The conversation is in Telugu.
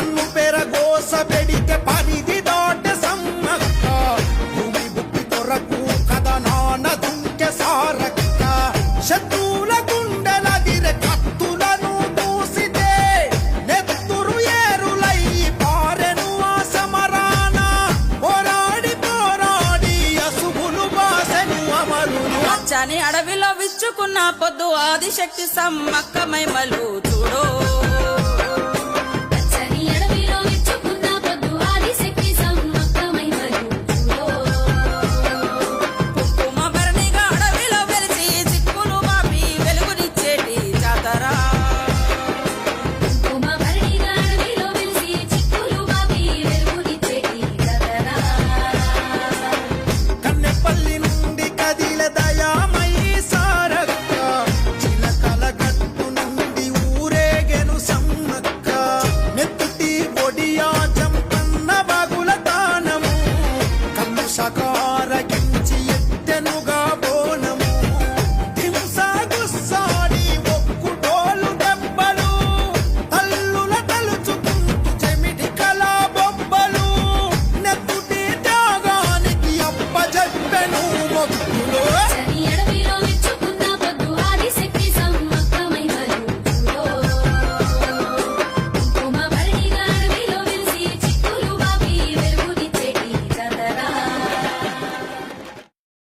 పెరగోస పెడితే పనిది దాటె సమ్మక్క భూమి బుక్కి కొరకు కథ నాన్న దుంకె సారక్క. శత్రువుల గుండెలదిరె కత్తులను దూసితే నెత్తురు ఏరులై పారెను ఆ సమరాన. పోరాడి పోరాడి అసుగులు బాసెను అమలు అచ్చని అడవిలో విచ్చుకున్న పొద్దు ఆదిశక్తి సమ్మక్క మైమలు nunca